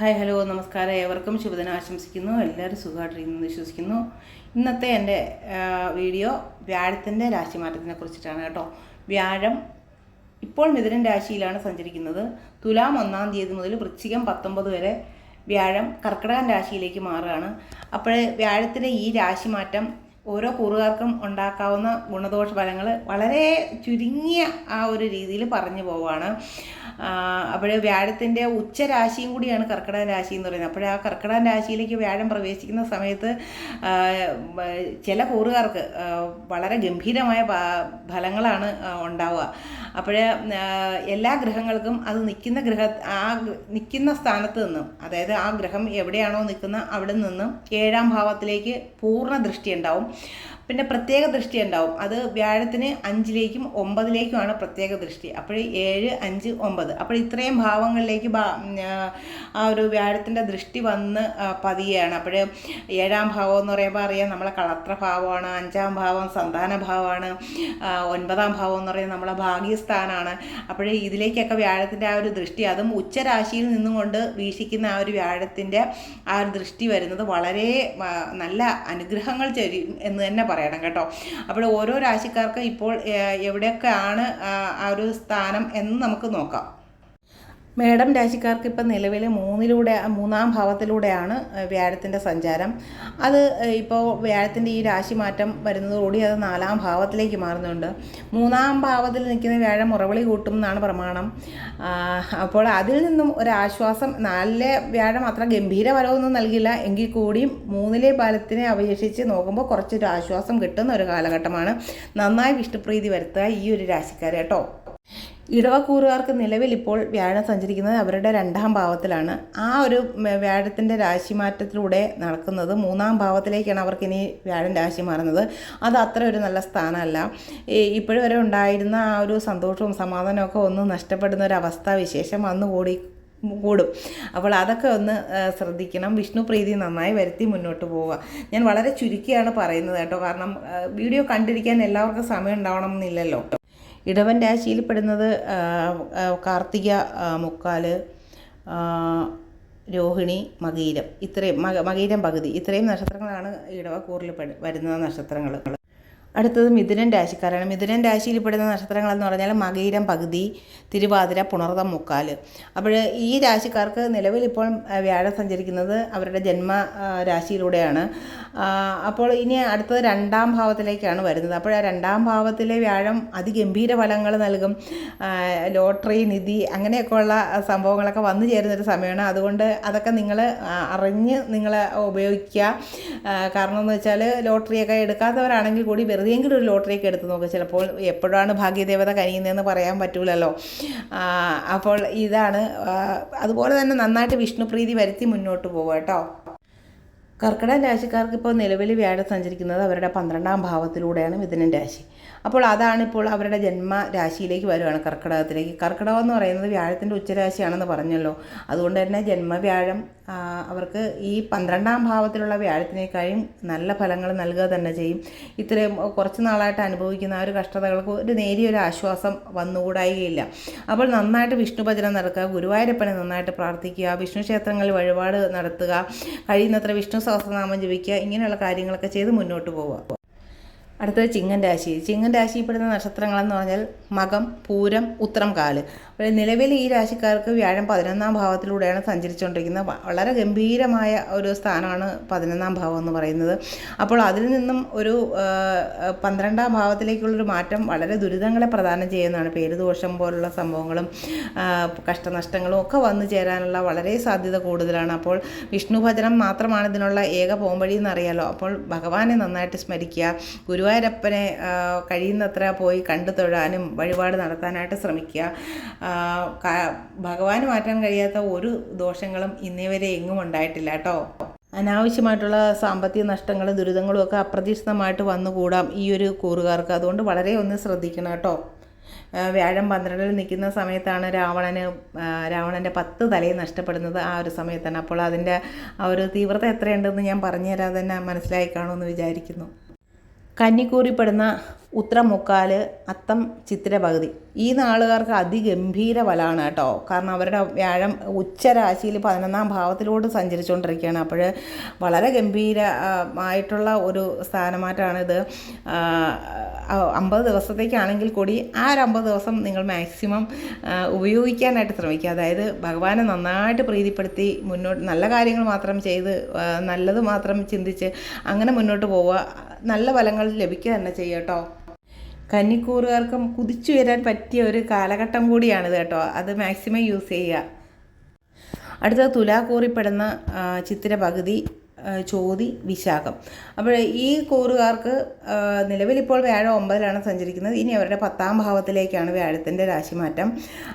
Hi hello നമസ്കാരം. ഏവർക്കും ശുഭദിനം ആശംസിക്കുന്നു. എല്ലാവരും സുഖമായിട്ടിരിക്കുന്നു വിശ്വസിക്കുന്നു. ഇന്നത്തെ എന്റെ വീഡിയോ വ്യാഴത്തിന്റെ രാശിമാറ്റത്തിനെ കുറിച്ചിട്ടാണ് കേട്ടോ. വ്യാഴം ഇപ്പോൾ മിഥുനൻ രാശിയിലാണ് സഞ്ചരിക്കുന്നത്. തുലാം ഒന്നാം തീയതി മുതൽ വൃശ്ചികം പത്തൊമ്പത് വരെ വ്യാഴം കർക്കിടകൻ രാശിയിലേക്ക് മാറുകയാണ്. അപ്പോൾ വ്യാഴത്തിന്റെ ഈ രാശിമാറ്റം ഓരോ കൂറുകാർക്കും ഉണ്ടാക്കാവുന്ന ഗുണദോഷ ഫലങ്ങൾ വളരെ ചുരുങ്ങിയ ആ ഒരു രീതിയിൽ പറഞ്ഞു പോവുകയാണ്. അപ്പോൾ വ്യാഴത്തിന്റെ ഉച്ചരാശിയും കൂടിയാണ് കർക്കിടക രാശി എന്ന് പറയുന്നത്. അപ്പോൾ ആ കർക്കിടക രാശിയിലേക്ക് വ്യാഴം പ്രവേശിക്കുന്ന സമയത്ത് ചില കൂറുകാർക്ക് വളരെ ഗംഭീരമായ ഫലങ്ങളാണ് ഉണ്ടാവുക. അപ്പോൾ എല്ലാ ഗ്രഹങ്ങൾക്കും അത് നിൽക്കുന്ന ഗ്രഹ ആ നിൽക്കുന്ന സ്ഥാനത്ത് നിന്നും അതായത് ആ ഗ്രഹം എവിടെയാണോ നിൽക്കുന്ന അവിടെ നിന്നും ഏഴാം ഭാവത്തിലേക്ക് പൂർണ ദൃഷ്ടി ഉണ്ടാവും. പിന്നെ പ്രത്യേക ദൃഷ്ടി ഉണ്ടാവും. അത് വ്യാഴത്തിന് അഞ്ചിലേക്കും ഒമ്പതിലേക്കുമാണ് പ്രത്യേക ദൃഷ്ടി. അപ്പോൾ ഏഴ് അഞ്ച് ഒമ്പത്. അപ്പോൾ ഇത്രയും ഭാവങ്ങളിലേക്ക് ആ, ഒരു വ്യാഴത്തിന്റെ ദൃഷ്ടി വന്ന് പതിയാണ് അപ്പോൾ ഏഴാം ഭാവം എന്ന് പറയുമ്പോൾ അറിയാം നമ്മളെ കളത്ര ഭാവമാണ് അഞ്ചാം ഭാവം സന്താന ഭാവമാണ് ഒൻപതാം ഭാവം എന്ന് പറയുന്നത് നമ്മളെ ഭാഗ്യസ്ഥാനാണ്. അപ്പോൾ ഇതിലേക്കൊക്കെ വ്യാഴത്തിന്റെ ആ ഒരു ദൃഷ്ടി അതും ഉച്ചരാശിയിൽ നിന്നും കൊണ്ട് വീക്ഷിക്കുന്ന ആ ഒരു വ്യാഴത്തിന്റെ ആ ഒരു ദൃഷ്ടി വരുന്നത് വളരെ നല്ല അനുഗ്രഹങ്ങൾ ചെയ്യും എന്ന് തന്നെ പറയണം കേട്ടോ. അപ്പോൾ ഓരോ രാശിക്കാർക്ക് ഇപ്പോൾ എവിടെയൊക്കെയാണ് ആ ഒരു സ്ഥാനം എന്ന് നമുക്ക് നോക്കാം. മേഡം രാശിക്കാർക്ക് ഇപ്പം നിലവിൽ മൂന്നിലൂടെ മൂന്നാം ഭാവത്തിലൂടെയാണ് വ്യാഴത്തിന്റെ സഞ്ചാരം. അത് ഇപ്പോൾ വ്യാഴത്തിന്റെ ഈ രാശി മാറ്റം വരുന്നതോടുകൂടി അത് നാലാം ഭാവത്തിലേക്ക് മാറുന്നുണ്ട്. മൂന്നാം ഭാവത്തിൽ നിൽക്കുന്ന വ്യാഴം മുറവിളി കൂട്ടും എന്നാണ് പ്രമാണം. അപ്പോൾ അതിൽ നിന്നും ഒരാശ്വാസം നാലിലെ വ്യാഴം അത്ര ഗംഭീര ഫലമൊന്നും നൽകില്ല. എങ്കിൽ കൂടിയും മൂന്നിലെ ഫലത്തിനെ അപേക്ഷിച്ച് നോക്കുമ്പോൾ കുറച്ചൊരു ആശ്വാസം കിട്ടുന്ന ഒരു കാലഘട്ടമാണ്. നന്നായി വിഷ്ണുപ്രീതി വരുത്തുക ഈ ഒരു രാശിക്കാരെ കേട്ടോ. ഇടവക്കൂറുകാർക്ക് നിലവിൽ ഇപ്പോൾ വ്യാഴം സഞ്ചരിക്കുന്നത് അവരുടെ രണ്ടാം ഭാവത്തിലാണ്. ആ ഒരു വ്യാഴത്തിന്റെ രാശിമാറ്റത്തിലൂടെ നടക്കുന്നത് മൂന്നാം ഭാവത്തിലേക്കാണ് അവർക്ക് ഇനി വ്യാഴം രാശി മാറുന്നത്. അത് അത്ര ഒരു നല്ല സ്ഥാനമല്ല. ഇപ്പോഴും വരെ ഉണ്ടായിരുന്ന ആ ഒരു സന്തോഷവും സമാധാനമൊക്കെ ഒന്ന് നഷ്ടപ്പെടുന്ന ഒരു അവസ്ഥ വിശേഷം വന്നുകൂടി കൂടും അപ്പോൾ അതൊക്കെ ഒന്ന് ശ്രദ്ധിക്കണം. വിഷ്ണു പ്രീതി നന്നായി വരുത്തി മുന്നോട്ട് പോവുക. ഞാൻ വളരെ ചുരുക്കിയാണ് പറയുന്നത് കേട്ടോ. കാരണം വീഡിയോ കണ്ടിരിക്കാൻ എല്ലാവർക്കും സമയം ഉണ്ടാവണം എന്നില്ലല്ലോ. ഇടവൻ രാശിയിൽപ്പെടുന്നത് കാർത്തിക ആ, രോഹിണി മകീരം ഇത്രയും മക മകീരം പകുതി. ഇത്രയും നക്ഷത്രങ്ങളാണ് ഇടവ കൂറിൽ വരുന്ന നക്ഷത്രങ്ങൾ അടുത്തത് മിഥുനൻ രാശിക്കാരാണ്. മിഥുനൻ രാശിയിൽ പെടുന്ന നക്ഷത്രങ്ങളെന്ന് പറഞ്ഞാൽ മകയിരം പകുതി തിരുവാതിര പുണർതം മുക്കാൽ. അപ്പോൾ ഈ രാശിക്കാർക്ക് നിലവിൽ ഇപ്പോൾ വ്യാഴം സഞ്ചരിക്കുന്നത് അവരുടെ ജന്മ രാശിയിലൂടെയാണ്. അപ്പോൾ ഇനി അടുത്തത് രണ്ടാം ഭാവത്തിലേക്കാണ് വരുന്നത്. അപ്പോൾ ആ രണ്ടാം ഭാവത്തിലെ വ്യാഴം അതിഗംഭീര ഫലങ്ങൾ നൽകും. ലോട്ടറി നിധി അങ്ങനെയൊക്കെയുള്ള സംഭവങ്ങളൊക്കെ വന്നു ചേരുന്നൊരു സമയമാണ്. അതുകൊണ്ട് അതൊക്കെ നിങ്ങൾ അറിഞ്ഞ് നിങ്ങൾ ഉപയോഗിക്കുക. കാരണം എന്ന് വെച്ചാൽ ലോട്ടറിയൊക്കെ എടുക്കാത്തവരാണെങ്കിൽ കൂടി വെറുതെയെങ്കിലും ഒരു ലോട്ടറിയൊക്കെ എടുത്ത് നോക്കുക ചിലപ്പോൾ എപ്പോഴാണ് ഭാഗ്യദേവത കനിയുന്നതെന്ന് പറയാൻ പറ്റൂലല്ലോ. അപ്പോൾ ഇതാണ് അതുപോലെ തന്നെ നന്നായിട്ട് വിഷ്ണുപ്രീതി വരുത്തി മുന്നോട്ട് പോവുക കേട്ടോ. കർക്കിടക രാശിക്കാർക്ക് ഇപ്പോൾ നിലവിൽ വ്യാഴം സഞ്ചരിക്കുന്നത് അവരുടെ പന്ത്രണ്ടാം ഭാവത്തിലൂടെയാണ് മിഥുനൻ രാശി. അപ്പോൾ അതാണ് ഇപ്പോൾ അവരുടെ ജന്മ രാശിയിലേക്ക് വരുവാണ് കർക്കിടകത്തിലേക്ക്. കർക്കിടകം എന്ന് പറയുന്നത് വ്യാഴത്തിന്റെ ഉച്ചരാശിയാണെന്ന് പറഞ്ഞല്ലോ. അതുകൊണ്ട് തന്നെ ജന്മവ്യാഴം അവർക്ക് ഈ പന്ത്രണ്ടാം ഭാവത്തിലുള്ള വ്യാഴത്തിനേക്കാളും നല്ല ഫലങ്ങൾ നൽകുക തന്നെ ചെയ്യും. ഇത്രയും കുറച്ച് നാളായിട്ട് അനുഭവിക്കുന്ന ആ ഒരു കഷ്ടതകൾക്ക് ഒരു നേരിയൊരു ആശ്വാസം വന്നുകൂടായികയില്ല. അപ്പോൾ നന്നായിട്ട് വിഷ്ണു ഭജനം നടക്കുക ഗുരുവായൂരപ്പനെ നന്നായിട്ട് പ്രാർത്ഥിക്കുക വിഷ്ണു ക്ഷേത്രങ്ങളിൽ വഴിപാട് നടത്തുക കഴിയുന്നത്ര വിഷ്ണു സഹസ്രനാമം ജപിക്കുക ഇങ്ങനെയുള്ള കാര്യങ്ങളൊക്കെ ചെയ്ത് മുന്നോട്ട് പോവുക. അടുത്തത് ചിങ്ങൻ രാശി. ചിങ്ങൻ രാശിയിൽപ്പെടുന്ന നക്ഷത്രങ്ങളെന്ന് പറഞ്ഞാൽ മകം പൂരം ഉത്രം കാൽ. അപ്പോൾ നിലവിൽ ഈ രാശിക്കാർക്ക് വ്യാഴം പതിനൊന്നാം ഭാവത്തിലൂടെയാണ് സഞ്ചരിച്ചുകൊണ്ടിരിക്കുന്നത്. വളരെ ഗംഭീരമായ ഒരു സ്ഥാനമാണ് പതിനൊന്നാം ഭാവം എന്ന് പറയുന്നത്. അപ്പോൾ അതിൽ നിന്നും ഒരു പന്ത്രണ്ടാം ഭാവത്തിലേക്കുള്ളൊരു മാറ്റം വളരെ ദുരിതങ്ങളെ പ്രദാനം ചെയ്യുന്നതാണ്. പേരുദോഷം പോലുള്ള സംഭവങ്ങളും കഷ്ടനഷ്ടങ്ങളും ഒക്കെ വന്നു ചേരാനുള്ള വളരെ സാധ്യത കൂടുതലാണ്. അപ്പോൾ വിഷ്ണു ഭജനം മാത്രമാണ് ഇതിനുള്ള ഏക പോംവഴി എന്നറിയാലോ. അപ്പോൾ ഭഗവാനെ നന്നായിട്ട് സ്മരിക്കുക ഗുരുവായൂരപ്പനെ കഴിയുന്നത്ര പോയി കണ്ടു തൊഴാനും വഴിപാട് നടത്താനായിട്ട് ശ്രമിക്കുക. ഭഗവാന് മാറ്റാൻ കഴിയാത്ത ഒരു ദോഷങ്ങളും ഇന്നേ വരെ എങ്ങും ഉണ്ടായിട്ടില്ല കേട്ടോ. അനാവശ്യമായിട്ടുള്ള സാമ്പത്തിക നഷ്ടങ്ങളും ദുരിതങ്ങളും ഒക്കെ അപ്രതീക്ഷിതമായിട്ട് വന്നുകൂടാം ഈ ഒരു കൂറുകാർക്ക്. അതുകൊണ്ട് വളരെ ഒന്ന് ശ്രദ്ധിക്കണം കേട്ടോ. വ്യാഴം പന്ത്രണ്ടിൽ നിൽക്കുന്ന സമയത്താണ് രാവണന് രാവണന്റെ പത്ത് തലയും നഷ്ടപ്പെടുന്നത് ആ ഒരു സമയത്താണ്. അപ്പോൾ അതിന്റെ ആ ഒരു തീവ്രത എത്രയുണ്ടെന്ന് ഞാൻ പറഞ്ഞുതരാതെ തന്നെ മനസ്സിലായി കാണുമെന്ന് വിചാരിക്കുന്നു. കന്നിക്കൂറിപ്പെടുന്ന ഉത്രമുക്കാൽ അത്തം ചിത്തിര പകുതി ഈ നാളുകാർക്ക് അതിഗംഭീര ഫലമാണ് കേട്ടോ. കാരണം അവരുടെ വ്യാഴം ഉച്ചരാശിയിൽ പതിനൊന്നാം ഭാവത്തിലോട്ട് സഞ്ചരിച്ചുകൊണ്ടിരിക്കുകയാണ്. അപ്പോൾ വളരെ ഗംഭീര ആയിട്ടുള്ള ഒരു സ്ഥാനമാറ്റമാണിത്. അമ്പത് ദിവസത്തേക്കാണെങ്കിൽ കൂടി ആ ഒരു അമ്പത് ദിവസം നിങ്ങൾ മാക്സിമം ഉപയോഗിക്കാനായിട്ട് ശ്രമിക്കുക. അതായത് ഭഗവാനെ നന്നായിട്ട് പ്രീതിപ്പെടുത്തി മുന്നോട്ട് നല്ല കാര്യങ്ങൾ മാത്രം ചെയ്ത് നല്ലത് മാത്രം ചിന്തിച്ച് അങ്ങനെ മുന്നോട്ട് പോവുക നല്ല ഫലങ്ങൾ ലഭിക്കുക തന്നെ ചെയ്യട്ടോ കന്നിക്കൂറുകാർക്കും കുതിച്ചു വരാൻ പറ്റിയ ഒരു കാലഘട്ടം കൂടിയാണിത് കേട്ടോ. അത് മാക്സിമം യൂസ് ചെയ്യുക. അടുത്തത് തുലാക്കൂറിപ്പെടുന്ന കൂറിപ്പെടുന്ന ചിത്തിര പകുതി ചോതി വിശാഖം. അപ്പോൾ ഈ കൂറുകാർക്ക് നിലവിൽ നിലവിലിപ്പോൾ വ്യാഴം ഒമ്പതിലാണ് സഞ്ചരിക്കുന്നത്. ഇനി അവരുടെ പത്താം ഭാവത്തിലേക്കാണ് വ്യാഴത്തിന്റെ രാശിമാറ്റം.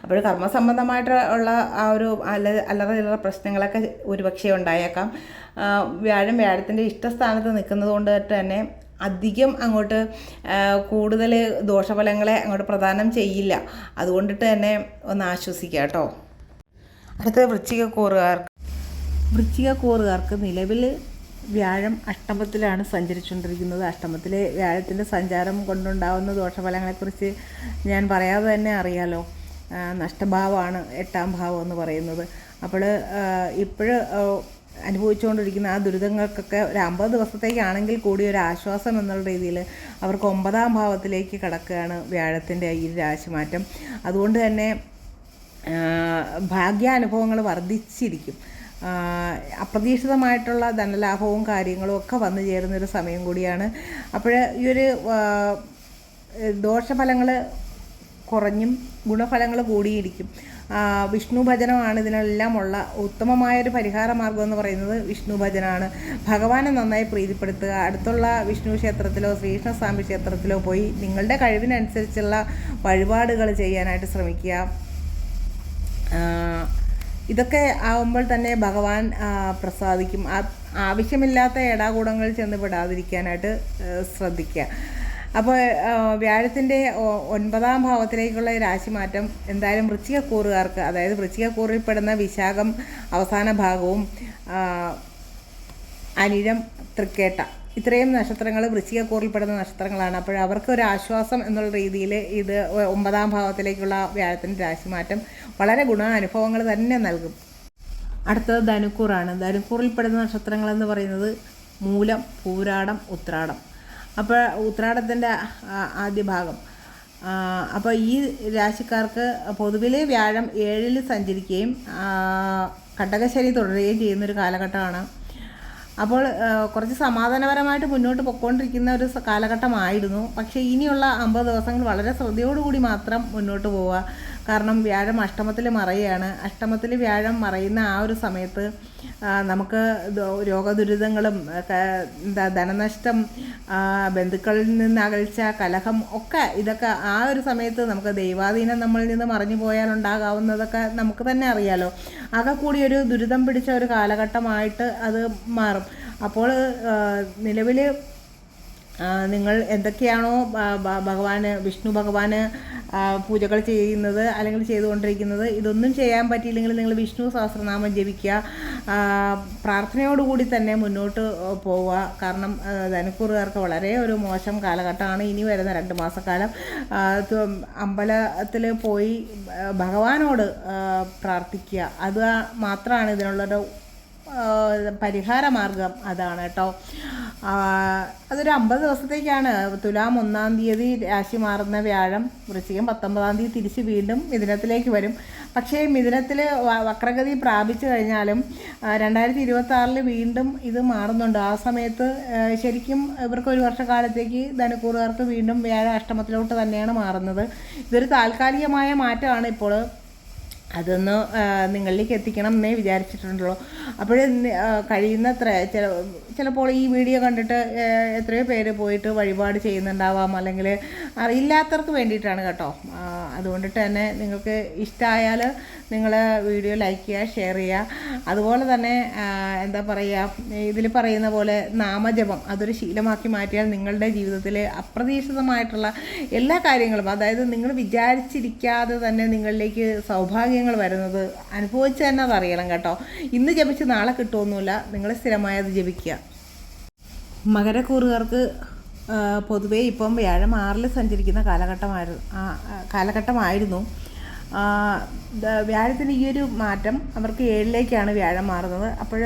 അപ്പോൾ കർമ്മസംബന്ധമായിട്ട് ഉള്ള ആ ഒരു അല്ല അല്ലറ പ്രശ്നങ്ങളൊക്കെ ഒരുപക്ഷെ ഉണ്ടായേക്കാം. വ്യാഴം വ്യാഴത്തിന്റെ ഇഷ്ടസ്ഥാനത്ത് നിൽക്കുന്നത് കൊണ്ട് തന്നെ അധികം അങ്ങോട്ട് കൂടുതൽ ദോഷഫലങ്ങളെ അങ്ങോട്ട് പ്രദാനം ചെയ്യില്ല. അതുകൊണ്ടിട്ട് തന്നെ ഒന്ന് ആശ്വസിക്കുക കേട്ടോ. വൃശ്ചിക വൃശ്ചികക്കൂറുകാർക്ക് വൃശ്ചികക്കൂറുകാർക്ക് നിലവിൽ വ്യാഴം അഷ്ടമത്തിലാണ് സഞ്ചരിച്ചുകൊണ്ടിരിക്കുന്നത്. അഷ്ടമത്തിലെ വ്യാഴത്തിന്റെ സഞ്ചാരം കൊണ്ടുണ്ടാകുന്ന ദോഷഫലങ്ങളെക്കുറിച്ച് ഞാൻ പറയാതെ തന്നെ അറിയാലോ. നഷ്ടഭാവമാണ് എട്ടാം ഭാവം എന്ന് പറയുന്നത്. അപ്പോൾ ഇപ്പോഴ് അനുഭവിച്ചുകൊണ്ടിരിക്കുന്ന ആ ദുരിതങ്ങൾക്കൊക്കെ ഒരു അമ്പത് ദിവസത്തേക്കാണെങ്കിൽ കൂടി ഒരു ആശ്വാസം എന്നുള്ള രീതിയിൽ അവർക്ക് ഒമ്പതാം ഭാവത്തിലേക്ക് കടക്കുകയാണ് വ്യാഴത്തിന്റെ ഈ രാശിമാറ്റം. അതുകൊണ്ട് തന്നെ ഭാഗ്യാനുഭവങ്ങൾ വർദ്ധിച്ചിരിക്കും. അപ്രതീക്ഷിതമായിട്ടുള്ള ധനലാഭവും കാര്യങ്ങളും ഒക്കെ വന്നു ചേരുന്നൊരു സമയം കൂടിയാണ്. അപ്പോൾ ഈ ഒരു ദോഷഫലങ്ങൾ കുറഞ്ഞും ഗുണഫലങ്ങൾ കൂടിയിരിക്കും. വിഷ്ണു ഭജനമാണ് ഇതിനെല്ലാം ഉള്ള ഉത്തമമായൊരു പരിഹാര മാർഗം എന്ന് പറയുന്നത് വിഷ്ണു ഭജനമാണ് ഭഗവാനെ നന്നായി പ്രീതിപ്പെടുത്തുക. അടുത്തുള്ള വിഷ്ണു ക്ഷേത്രത്തിലോ ശ്രീകൃഷ്ണസ്വാമി ക്ഷേത്രത്തിലോ പോയി നിങ്ങളുടെ കഴിവിനനുസരിച്ചുള്ള വഴിപാടുകൾ ചെയ്യാനായിട്ട് ശ്രമിക്കുക. ഇതൊക്കെ ആവുമ്പോൾ തന്നെ ഭഗവാൻ പ്രസാദിക്കും. ആവശ്യമില്ലാത്ത ഏടാകൂടങ്ങൾ ചെന്ന് പെടാതിരിക്കാനായിട്ട് ശ്രദ്ധിക്കുക. അപ്പോൾ വ്യാഴത്തിന്റെ ഒൻപതാം ഭാവത്തിലേക്കുള്ള രാശിമാറ്റം എന്തായാലും വൃശ്ചികക്കൂറുകാർക്ക് അതായത് വൃശ്ചികക്കൂറിൽപ്പെടുന്ന വിശാഖം അവസാന ഭാഗവും അനിഴം തൃക്കേട്ട ഇത്രയും നക്ഷത്രങ്ങൾ വൃശ്ചികക്കൂറിൽപ്പെടുന്ന നക്ഷത്രങ്ങളാണ്. അപ്പോൾ അവർക്ക് ഒരു ആശ്വാസം എന്നുള്ള രീതിയിൽ ഇത് ഒമ്പതാം ഭാവത്തിലേക്കുള്ള വ്യാഴത്തിന്റെ രാശിമാറ്റം വളരെ ഗുണാനുഭവങ്ങൾ തന്നെ നൽകും. അടുത്തത് ധനുക്കൂറാണ്. ധനുക്കൂറിൽപ്പെടുന്ന നക്ഷത്രങ്ങളെന്ന് പറയുന്നത് മൂലം പൂരാടം ഉത്രാടം. അപ്പോൾ ഉത്രാടത്തിന്റെ ആദ്യ ഭാഗം. അപ്പോൾ ഈ രാശിക്കാർക്ക് പൊതുവിലെ വ്യാഴം ഏഴിൽ സഞ്ചരിക്കുകയും കണ്ടകശനി തുടരുകയും ചെയ്യുന്നൊരു കാലഘട്ടമാണ് അപ്പോൾ കുറച്ച് സമാധാനപരമായിട്ട് മുന്നോട്ട് പൊയ്ക്കൊണ്ടിരിക്കുന്ന ഒരു കാലഘട്ടമായിരുന്നു. പക്ഷേ ഇനിയുള്ള അമ്പത് ദിവസങ്ങൾ വളരെ ശ്രദ്ധയോടുകൂടി മാത്രം മുന്നോട്ട് പോവുക. കാരണം വ്യാഴം അഷ്ടമത്തിൽ മറയുകയാണ്. അഷ്ടമത്തിൽ വ്യാഴം മറയുന്ന ആ ഒരു സമയത്ത് നമുക്ക് രോഗദുരിതങ്ങളും എന്താ ധനനഷ്ടം ബന്ധുക്കളിൽ നിന്ന് അകൽച്ച കലഹം ഒക്കെ ഇതൊക്കെ ആ ഒരു സമയത്ത് നമുക്ക് ദൈവാധീനം നമ്മളിൽ നിന്ന് മറിഞ്ഞു പോയാൽ ഉണ്ടാകാവുന്നതൊക്കെ നമുക്ക് തന്നെ അറിയാലോ. ആകെ കൂടി ഒരു ദുരിതം പിടിച്ച ഒരു കാലഘട്ടമായിട്ട് അത് മാറും. അപ്പോൾ നിലവിൽ നിങ്ങൾ എന്തൊക്കെയാണോ ഭഗവാന് വിഷ്ണു ഭഗവാന് പൂജകൾ ചെയ്യുന്നത് അല്ലെങ്കിൽ ചെയ്തുകൊണ്ടിരിക്കുന്നത് ഇതൊന്നും ചെയ്യാൻ പറ്റിയില്ലെങ്കിൽ നിങ്ങൾ വിഷ്ണു സഹസ്രനാമം ജപിക്കുക പ്രാർത്ഥനയോടുകൂടി തന്നെ മുന്നോട്ട് പോവുക. കാരണം ധനുക്കൂറുകാർക്ക് വളരെ ഒരു മോശം കാലഘട്ടമാണ്. ഇനി വരുന്ന രണ്ട് മാസക്കാലം അമ്പലത്തിൽ പോയി ഭഗവാനോട് പ്രാർത്ഥിക്കുക. അത് മാത്രമാണ് ഇതിനുള്ളൊരു പരിഹാര മാർഗം അതാണ് കേട്ടോ. അതൊരു അമ്പത് ദിവസത്തേക്കാണ്. തുലാം ഒന്നാം തീയതി രാശി മാറുന്ന വ്യാഴം വൃശ്ചികം പത്തൊമ്പതാം തീയതി തിരിച്ച് വീണ്ടും മിഥുനത്തിലേക്ക് വരും. പക്ഷേ മിഥുനത്തിൽ വക്രഗതി പ്രാപിച്ചു കഴിഞ്ഞാലും രണ്ടായിരത്തി ഇരുപത്തി വീണ്ടും ഇത് മാറുന്നുണ്ട്. ആ സമയത്ത് ശരിക്കും ഇവർക്ക് ഒരു വർഷക്കാലത്തേക്ക് ധനുക്കൂറുകാർക്ക് വീണ്ടും വ്യാഴ അഷ്ടമത്തിലോട്ട് തന്നെയാണ് മാറുന്നത്. ഇതൊരു താൽക്കാലികമായ മാറ്റമാണ് ഇപ്പോൾ. അതൊന്ന് നിങ്ങളിലേക്ക് എത്തിക്കണം എന്നേ വിചാരിച്ചിട്ടുണ്ടല്ലോ. അപ്പോൾ കഴിയുന്നത്ര ചില ചിലപ്പോൾ ഈ വീഡിയോ കണ്ടിട്ട് എത്രയോ പേര് പോയിട്ട് വഴിപാട് ചെയ്യുന്നുണ്ടാവാം. അല്ലെങ്കിൽ അറിയില്ലാത്തവർക്ക് വേണ്ടിയിട്ടാണ് കേട്ടോ. അതുകൊണ്ടിട്ട് തന്നെ നിങ്ങൾക്ക് ഇഷ്ടമായാൽ നിങ്ങൾ വീഡിയോ ലൈക്ക് ചെയ്യുക ഷെയർ ചെയ്യുക. അതുപോലെ തന്നെ എന്താ പറയുക ഇതിൽ പറയുന്ന പോലെ നാമജപം അതൊരു ശീലമാക്കി മാറ്റിയാൽ നിങ്ങളുടെ ജീവിതത്തിൽ അപ്രതീക്ഷിതമായിട്ടുള്ള എല്ലാ കാര്യങ്ങളും അതായത് നിങ്ങൾ വിചാരിച്ചിരിക്കാതെ തന്നെ നിങ്ങളിലേക്ക് സൗഭാഗ്യങ്ങൾ വരുന്നത് അനുഭവിച്ച് തന്നെ അതറിയണം കേട്ടോ. ഇന്ന് ജപിച്ച് നാളെ കിട്ടുമൊന്നുമില്ല നിങ്ങൾ സ്ഥിരമായി അത് ജപിക്കുക. മകരക്കൂറുകാർക്ക് പൊതുവേ ഇപ്പം വ്യാഴം ആറിൽ സഞ്ചരിക്കുന്ന കാലഘട്ടമായിരുന്നു കാലഘട്ടമായിരുന്നു. വ്യാഴത്തിന് ഈ ഒരു മാറ്റം അവർക്ക് ഏഴിലേക്കാണ് വ്യാഴം മാറുന്നത്. അപ്പോൾ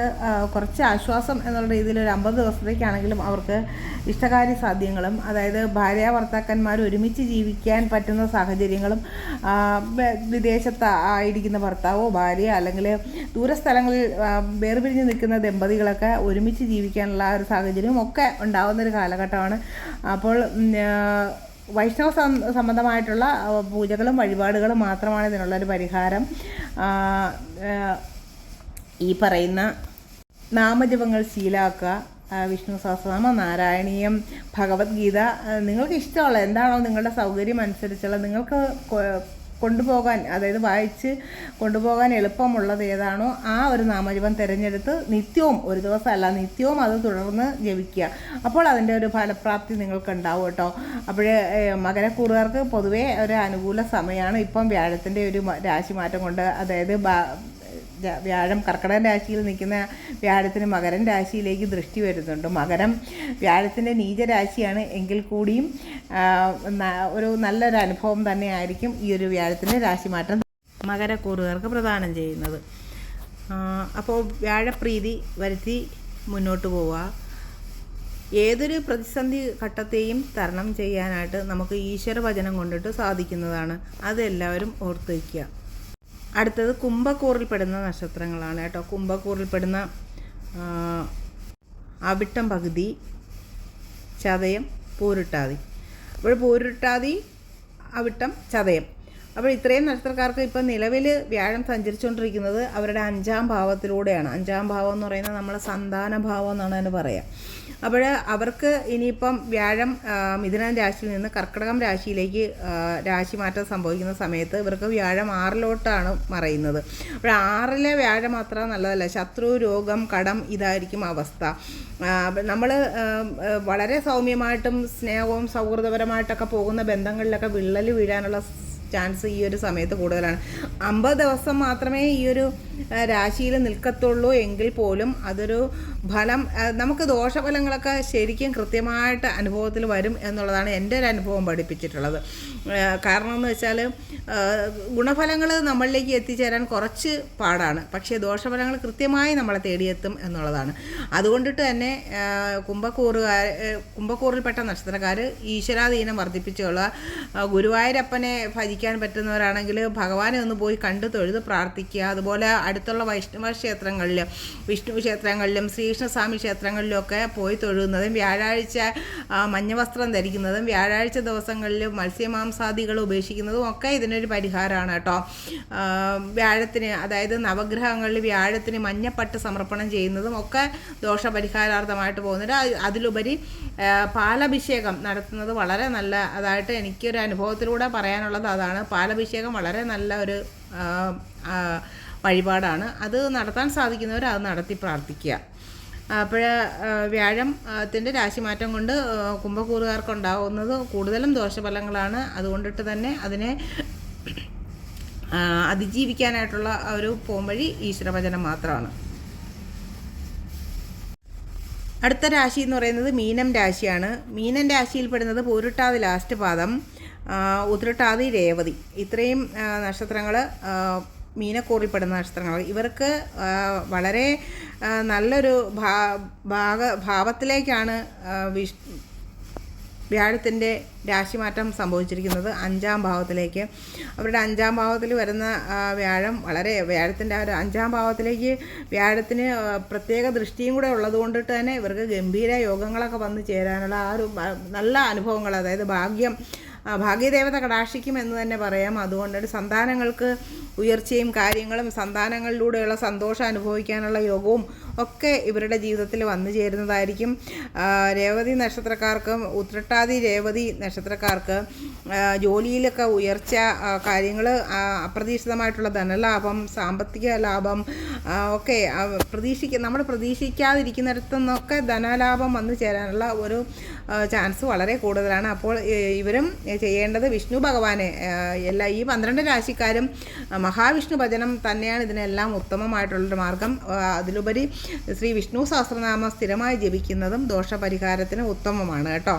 കുറച്ച് ആശ്വാസം എന്നുള്ള രീതിയിൽ ഒരു അമ്പത് ദിവസത്തേക്കാണെങ്കിലും അവർക്ക് ഇഷ്ടകാര്യ സാധ്യങ്ങളും അതായത് ഭാര്യ ഭർത്താക്കന്മാർ ഒരുമിച്ച് ജീവിക്കാൻ പറ്റുന്ന സാഹചര്യങ്ങളും വിദേശത്ത് ആയിരിക്കുന്ന ഭർത്താവോ ഭാര്യ അല്ലെങ്കിൽ ദൂരസ്ഥലങ്ങളിൽ വേർപിരിഞ്ഞ് നിൽക്കുന്ന ദമ്പതികളൊക്കെ ഒരുമിച്ച് ജീവിക്കാനുള്ള ഒരു സാഹചര്യവും ഒക്കെ ഉണ്ടാകുന്നൊരു കാലഘട്ടമാണ്. അപ്പോൾ വൈഷ്ണവ സംബന്ധമായിട്ടുള്ള പൂജകളും വഴിപാടുകളും മാത്രമാണ് ഇതിനുള്ളൊരു പരിഹാരം. ഈ പറയുന്ന നാമജപങ്ങൾ ശീലാക്കുക വിഷ്ണു സഹസ്രനാമം നാരായണീയം ഭഗവത്ഗീത നിങ്ങൾക്ക് ഇഷ്ടമുള്ള എന്താണോ നിങ്ങളുടെ സൗകര്യം അനുസരിച്ചുള്ള നിങ്ങൾക്ക് കൊണ്ടുപോകാൻ അതായത് വായിച്ച് കൊണ്ടുപോകാൻ എളുപ്പമുള്ളത് ഏതാണോ ആ ഒരു നാമജപം തിരഞ്ഞെടുത്ത് നിത്യവും ഒരു ദിവസമല്ല നിത്യവും അത് തുടർന്ന് ജപിക്കുക. അപ്പോൾ അതിന്റെ ഒരു ഫലപ്രാപ്തി നിങ്ങൾക്ക് ഉണ്ടാവും കേട്ടോ. അപ്പോഴേ മകരക്കൂറുകാർക്ക് പൊതുവേ ഒരു അനുകൂല സമയമാണ് ഇപ്പം വ്യാഴത്തിന്റെ ഒരു രാശിമാറ്റം കൊണ്ട് അതായത് വ്യാഴം കർക്കടക രാശിയിൽ നിൽക്കുന്ന വ്യാഴത്തിന് മകരൻ രാശിയിലേക്ക് ദൃഷ്ടി വരുന്നുണ്ട്. മകരം വ്യാഴത്തിന്റെ നീചരാശിയാണ് എങ്കിൽ കൂടിയും ഒരു നല്ലൊരു അനുഭവം തന്നെയായിരിക്കും ഈ ഒരു വ്യാഴത്തിന്റെ രാശിമാറ്റം മകരക്കൂറുകാർക്ക് പ്രദാനം ചെയ്യുന്നത്. അപ്പോൾ വ്യാഴപ്രീതി വരുത്തി മുന്നോട്ട് പോവുക. ഏതൊരു പ്രതിസന്ധി ഘട്ടത്തെയും തരണം ചെയ്യാനായിട്ട് നമുക്ക് ഈശ്വര വചനം കൊണ്ടിട്ട് സാധിക്കുന്നതാണ്. അതെല്ലാവരും ഓർത്ത് വയ്ക്കുക അടുത്തത് കുംഭക്കൂറിൽപ്പെടുന്ന നക്ഷത്രങ്ങളാണ് കേട്ടോ. കുംഭക്കൂറിൽപ്പെടുന്ന അവിട്ടം പകുതി ചതയം പൂരുട്ടാതി. അപ്പോൾ പൂരുട്ടാതി അവിട്ടം ചതയം. അപ്പോൾ ഇത്രയും നക്ഷത്രക്കാർക്ക് ഇപ്പം നിലവിൽ വ്യാഴം സഞ്ചരിച്ചുകൊണ്ടിരിക്കുന്നത് അവരുടെ അഞ്ചാം ഭാവത്തിലൂടെയാണ്. അഞ്ചാം ഭാവം എന്ന് പറയുന്നത് നമ്മളെ സന്താന ഭാവം എന്നാണ് അതിന് പറയുക അപ്പോൾ അവർക്ക് ഇനിയിപ്പം വ്യാഴം മിഥുനം രാശിയിൽ നിന്ന് കർക്കിടകം രാശിയിലേക്ക് രാശി മാറ്റം സംഭവിക്കുന്ന സമയത്ത് ഇവർക്ക് വ്യാഴം ആറിലോട്ടാണ് മറയുന്നത്. അപ്പോൾ ആറിലെ വ്യാഴം അത്ര നല്ലതല്ല. ശത്രു രോഗം കടം ഇതായിരിക്കും അവസ്ഥ. നമ്മൾ വളരെ സൗമ്യമായിട്ടും സ്നേഹവും സൗഹൃദപരമായിട്ടൊക്കെ പോകുന്ന ബന്ധങ്ങളിലൊക്കെ വിള്ളൽ വീഴാനുള്ള ചാൻസ് ഈ ഒരു സമയത്ത് കൂടുതലാണ്. അമ്പത് ദിവസം മാത്രമേ ഈ ഒരു രാശിയിൽ നിൽക്കത്തുള്ളൂ എങ്കിൽ പോലും അതൊരു ഫലം നമുക്ക് ദോഷഫലങ്ങളൊക്കെ ശരിക്കും കൃത്യമായിട്ട് അനുഭവത്തിൽ വരും എന്നുള്ളതാണ് എന്റെ ഒരു അനുഭവം പഠിപ്പിച്ചിട്ടുള്ളത്. കാരണം എന്ന് വെച്ചാൽ ഗുണഫലങ്ങൾ നമ്മളിലേക്ക് എത്തിച്ചേരാൻ കുറച്ച് പാടാണ്. പക്ഷേ ദോഷഫലങ്ങൾ കൃത്യമായി നമ്മളെ തേടിയെത്തും എന്നുള്ളതാണ്. അതുകൊണ്ടിട്ട് തന്നെ കുംഭക്കൂറുകാർ കുംഭക്കൂറിൽപ്പെട്ട നക്ഷത്രക്കാർ ഈശ്വരാധീനം വർദ്ധിപ്പിച്ചുള്ള ഗുരുവായൂരപ്പനെ ഭജിക്കാൻ പറ്റുന്നവരാണെങ്കിൽ ഭഗവാനെ ഒന്ന് പോയി കണ്ടു തൊഴുത് പ്രാർത്ഥിക്കുക. അതുപോലെ അടുത്തുള്ള വൈഷ്ണവ ക്ഷേത്രങ്ങളിലും വിഷ്ണു ക്ഷേത്രങ്ങളിലും ശ്രീകൃഷ്ണസ്വാമി ക്ഷേത്രങ്ങളിലൊക്കെ പോയി തൊഴുന്നതും വ്യാഴാഴ്ച മഞ്ഞവസ്ത്രം മഞ്ഞ വസ്ത്രം ധരിക്കുന്നതും വ്യാഴാഴ്ച ദിവസങ്ങളിൽ മത്സ്യമാംസാദികൾ ഉപേക്ഷിക്കുന്നതും ഒക്കെ ഇതിനൊരു പരിഹാരമാണ് കേട്ടോ. വ്യാഴത്തിന് അതായത് നവഗ്രഹങ്ങളിൽ വ്യാഴത്തിന് മഞ്ഞപ്പട്ട് സമർപ്പണം ചെയ്യുന്നതും ഒക്കെ ദോഷപരിഹാരാർത്ഥമായിട്ട് പോകുന്നുണ്ട്. അതിലുപരി പാലഭിഷേകം നടത്തുന്നത് വളരെ നല്ല അതായിട്ട് എനിക്കൊരു അനുഭവത്തിലൂടെ പറയാനുള്ളത് അതാണ്. പാലഭിഷേകം വളരെ നല്ല ഒരു വഴിപാടാണ്. അത് നടത്താൻ സാധിക്കുന്നവർ അത് നടത്തി പ്രാർത്ഥിക്കുക. അപ്പോൾ വ്യാഴം ത്തിന്റെ രാശിമാറ്റം കൊണ്ട് കുംഭക്കൂറുകാർക്കുണ്ടാവുന്നത് കൂടുതലും ദോഷഫലങ്ങളാണ്. അതുകൊണ്ടിട്ട് തന്നെ അതിനെ അതിജീവിക്കാനായിട്ടുള്ള ഒരു പോംവഴി ഈശ്വരവചനം മാത്രമാണ്. അടുത്ത രാശി എന്ന് പറയുന്നത് മീനം രാശിയാണ്. മീനൻ രാശിയിൽപ്പെടുന്നത് പൂരുട്ടാതി ലാസ്റ്റ് പാദം ഉത്രട്ടാതി രേവതി. ഇത്രയും നക്ഷത്രങ്ങൾ മീനക്കൂറിൽപ്പെടുന്ന നക്ഷത്രങ്ങൾ ഇവർക്ക് വളരെ നല്ലൊരു ഭാ ഭാഗ ഭാവത്തിലേക്കാണ് വിഷ് വ്യാഴത്തിന്റെ രാശിമാറ്റം സംഭവിച്ചിരിക്കുന്നത്. അഞ്ചാം ഭാവത്തിലേക്ക്. അവരുടെ അഞ്ചാം ഭാവത്തിൽ വരുന്ന വ്യാഴം വളരെ വ്യാഴത്തിന്റെ ആ ഒരു അഞ്ചാം ഭാവത്തിലേക്ക് വ്യാഴത്തിന് പ്രത്യേക ദൃഷ്ടിയും കൂടെ ഉള്ളത് കൊണ്ടിട്ട് തന്നെ ഇവർക്ക് ഗംഭീര യോഗങ്ങളൊക്കെ വന്നു ചേരാനുള്ള ആ ഒരു നല്ല അനുഭവങ്ങൾ അതായത് ഭാഗ്യം ഭാഗ്യദേവത കടാക്ഷിക്കും എന്ന് തന്നെ പറയാം. അതുകൊണ്ട് സന്താനങ്ങൾക്ക് ഉയർച്ചയും കാര്യങ്ങളും സന്താനങ്ങളിലൂടെയുള്ള സന്തോഷം അനുഭവിക്കാനുള്ള യോഗവും ഒക്കെ ഇവരുടെ ജീവിതത്തിൽ വന്നു ചേരുന്നതായിരിക്കും. രേവതി നക്ഷത്രക്കാർക്കും ഉത്രട്ടാതി രേവതി നക്ഷത്രക്കാർക്ക് ജോലിയിലൊക്കെ ഉയർച്ച കാര്യങ്ങൾ അപ്രതീക്ഷിതമായിട്ടുള്ള ധനലാഭം സാമ്പത്തിക ലാഭം ഒക്കെ പ്രതീക്ഷിക്ക നമ്മൾ പ്രതീക്ഷിക്കാതിരിക്കുന്നിടത്തുനിന്നൊക്കെ ധനലാഭം വന്നു ചേരാനുള്ള ഒരു ചാൻസ് വളരെ കൂടുതലാണ്. അപ്പോൾ ഇവരും ചെയ്യേണ്ടത് വിഷ്ണു ഭഗവാനെ എല്ലാ ഈ പന്ത്രണ്ട് രാശിക്കാരും മഹാവിഷ്ണു ഭജനം തന്നെയാണ് ഇതിനെല്ലാം ഉത്തമമായിട്ടുള്ളൊരു മാർഗം. അതിലുപരി ശ്രീ വിഷ്ണു സഹസ്രനാമം സ്ഥിരമായി ജപിക്കുന്നതും ദോഷപരിഹാരത്തിന് ഉത്തമമാണ് കേട്ടോ.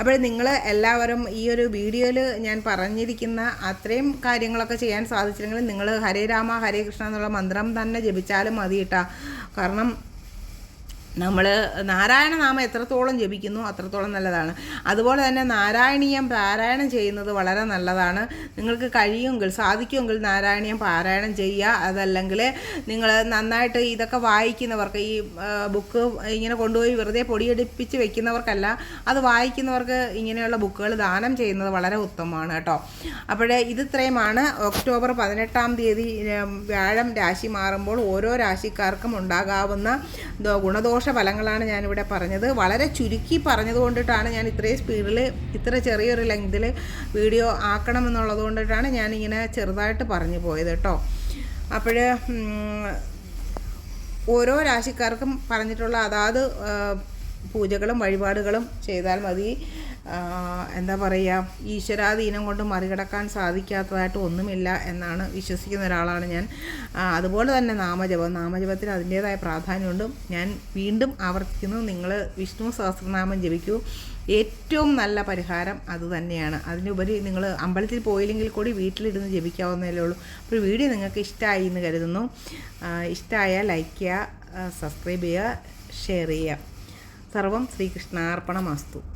അപ്പോൾ നിങ്ങൾ എല്ലാവരും ഈ ഒരു വീഡിയോയിൽ ഞാൻ പറഞ്ഞിരിക്കുന്ന അത്രയും കാര്യങ്ങളൊക്കെ ചെയ്യാൻ സാധിച്ചില്ലെങ്കിൽ നിങ്ങൾ ഹരേ രാമ ഹരേ കൃഷ്ണ എന്നുള്ള മന്ത്രം തന്നെ ജപിച്ചാലും മതി കേട്ടോ കാരണം നമ്മൾ നാരായണ നാമം എത്രത്തോളം ജപിക്കുന്നു അത്രത്തോളം നല്ലതാണ്. അതുപോലെ തന്നെ നാരായണീയം പാരായണം ചെയ്യുന്നത് വളരെ നല്ലതാണ്. നിങ്ങൾക്ക് കഴിയുമെങ്കിൽ സാധിക്കുമെങ്കിൽ നാരായണീയം പാരായണം ചെയ്യുക. അതല്ലെങ്കിൽ നിങ്ങൾ നന്നായിട്ട് ഇതൊക്കെ വായിക്കുന്നവർക്ക് ഈ ബുക്ക് ഇങ്ങനെ കൊണ്ടുപോയി വെറുതെ പൊടിയെടുപ്പിച്ച് വെക്കുന്നവർക്കല്ല അത് വായിക്കുന്നവർക്ക് ഇങ്ങനെയുള്ള ബുക്കുകൾ ദാനം ചെയ്യുന്നത് വളരെ ഉത്തമമാണ് കേട്ടോ. അപ്പോഴേ ഇത് ഇത്രയുമാണ്. ഒക്ടോബർ പതിനെട്ടാം തീയതി വ്യാഴം രാശി മാറുമ്പോൾ ഓരോ രാശിക്കാർക്കും ഉണ്ടാകാവുന്ന ദോ- ഗുണദോഷ ഫലങ്ങളാണ് ഞാനിവിടെ പറഞ്ഞത്. വളരെ ചുരുക്കി പറഞ്ഞത് കൊണ്ടിട്ടാണ് ഞാൻ ഇത്രയും സ്പീഡിൽ ഇത്ര ചെറിയൊരു ലെങ്തിൽ വീഡിയോ ആക്കണമെന്നുള്ളത് കൊണ്ടിട്ടാണ് ഞാനിങ്ങനെ ചെറുതായിട്ട് പറഞ്ഞു പോയത് കേട്ടോ. അപ്പോൾ ഓരോ രാശിക്കാർക്കും പറഞ്ഞിട്ടുള്ള അതാത് പൂജകളും വഴിപാടുകളും ചെയ്താൽ മതി. എന്താ പറയുക ഈശ്വരാധീനം കൊണ്ട് മറികടക്കാൻ സാധിക്കാത്തതായിട്ട് ഒന്നുമില്ല എന്നാണ് വിശ്വസിക്കുന്ന ഒരാളാണ് ഞാൻ. അതുപോലെ തന്നെ നാമജപം. നാമജപത്തിന് അതിന്റേതായ പ്രാധാന്യമുണ്ട്. ഞാൻ വീണ്ടും ആവർത്തിക്കുന്നു നിങ്ങൾ വിഷ്ണു സഹസ്രനാമം ജപിക്കൂ. ഏറ്റവും നല്ല പരിഹാരം അത് തന്നെയാണ്. അതിനുപരി നിങ്ങൾ അമ്പലത്തിൽ പോയില്ലെങ്കിൽ കൂടി വീട്ടിലിരുന്ന് ജപിക്കാവുന്നതേ ഉള്ളൂ. അപ്പോൾ വീഡിയോ നിങ്ങൾക്ക് ഇഷ്ടമായി എന്ന് കരുതുന്നു. ഇഷ്ടമായാൽ ലൈക്ക് ചെയ്യുക സബ്സ്ക്രൈബ് ചെയ്യുക ഷെയർ ചെയ്യുക. സർവം ശ്രീകൃഷ്ണാർപ്പണമാസ്തു.